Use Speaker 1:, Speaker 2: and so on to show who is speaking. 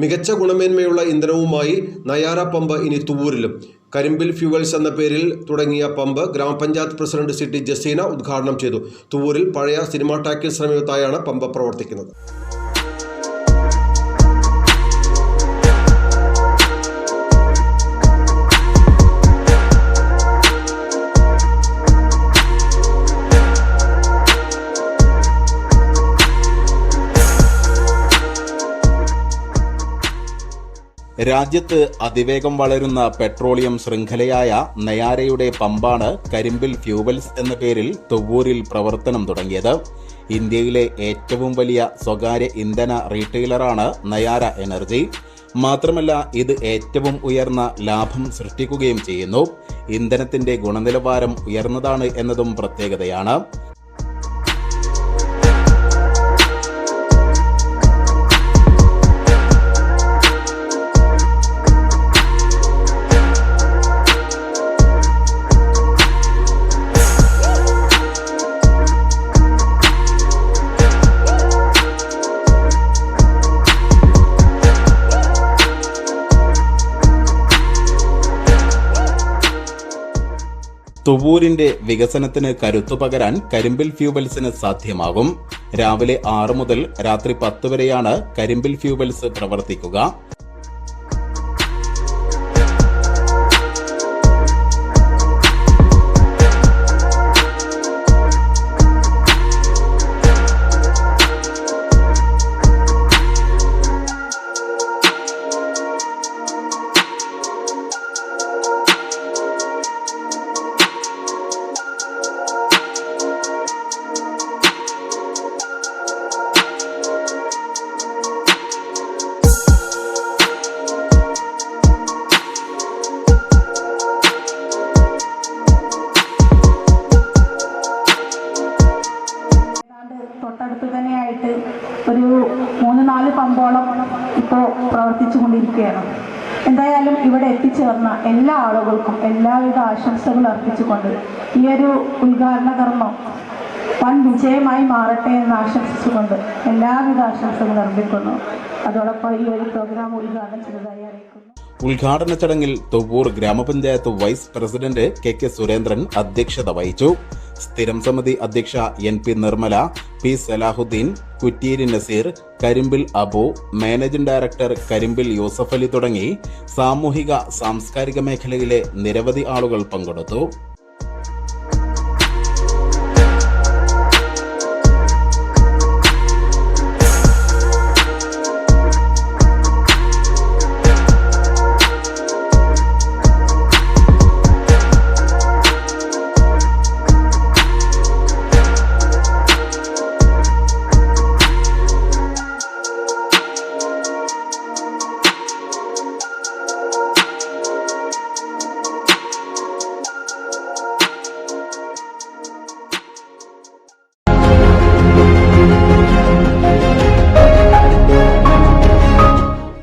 Speaker 1: മികച്ച ഗുണമേന്മയുള്ള ഇന്ധനവുമായി നയാര പമ്പ് ഇനി തുവൂരിലും. കരിമ്പിൽ ഫ്യൂവൽസ് എന്ന പേരിൽ തുടങ്ങിയ പമ്പ് ഗ്രാമപഞ്ചായത്ത് പ്രസിഡന്റ് സിറ്റി ജസീന ഉദ്ഘാടനം ചെയ്തു. തുവൂരിൽ പഴയ സിനിമാ ടാക്കിൽ സമീപത്തായാണ് പമ്പ് പ്രവർത്തിക്കുന്നത്.
Speaker 2: രാജ്യത്ത് അതിവേഗം വളരുന്ന പെട്രോളിയം ശൃംഖലയായ നയാരയുടെ പമ്പാണ് കരിമ്പിൽ ഫ്യൂവൽസ് എന്ന പേരിൽ തുവ്വൂരിൽ പ്രവർത്തനം തുടങ്ങിയത്. ഇന്ത്യയിലെ ഏറ്റവും വലിയ സ്വകാര്യ ഇന്ധന റീറ്റെയിലറാണ് നയാര എനർജി. മാത്രമല്ല ഇത് ഏറ്റവും ഉയർന്ന ലാഭം സൃഷ്ടിക്കുകയും ചെയ്യുന്നു. ഇന്ധനത്തിന്റെ ഗുണനിലവാരം ഉയർന്നതാണ് എന്നതും പ്രത്യേകതയാണ്. തുവൂരിന്റെ വികസനത്തിന് കരുത്തു പകരാൻ കരിമ്പിൽ ഫ്യൂവൽസിന് സാധ്യമാകും. രാവിലെ ആറ് മുതൽ രാത്രി പത്ത് വരെയാണ് കരിമ്പിൽ ഫ്യൂവൽസ് പ്രവർത്തിക്കുക.
Speaker 3: തന്നെയായിട്ട് ഒരു മൂന്ന് നാല് പമ്പോളം ഇപ്പോൾ പ്രവർത്തിച്ചു കൊണ്ടിരിക്കുകയാണ് എന്തായാലും ഇവിടെ എത്തിച്ചേർന്ന എല്ലാ ആളുകൾക്കും എല്ലാവിധ ആശംസകളും അർപ്പിച്ചുകൊണ്ട് ഈ ഒരു ഉദ്ഘാടന കർമ്മം വൻ വിജയമായി മാറട്ടെ എന്ന് ആശംസിച്ചുകൊണ്ട് എല്ലാവിധ ആശംസകളും അർപ്പിക്കുന്നു. അതോടൊപ്പം ഈ ഒരു പ്രോഗ്രാം ഉദ്ഘാടനം ചെയ്തതായി അറിയിക്കുന്നു.
Speaker 2: ഉദ്ഘാടന ചടങ്ങിൽ തൊവ്വൂർ ഗ്രാമപഞ്ചായത്ത് vice president K K Surendran അധ്യക്ഷത വഹിച്ചു. സ്ഥിരം സമിതി അധ്യക്ഷ N P Nirmala P Salahuddin Kutteeri Naseer Karimpil Abu managing director Karimpil Yusuf Ali തുടങ്ങി സാമൂഹിക സാംസ്കാരിക മേഖലയിലെ നിരവധി ആളുകൾ പങ്കെടുത്തു.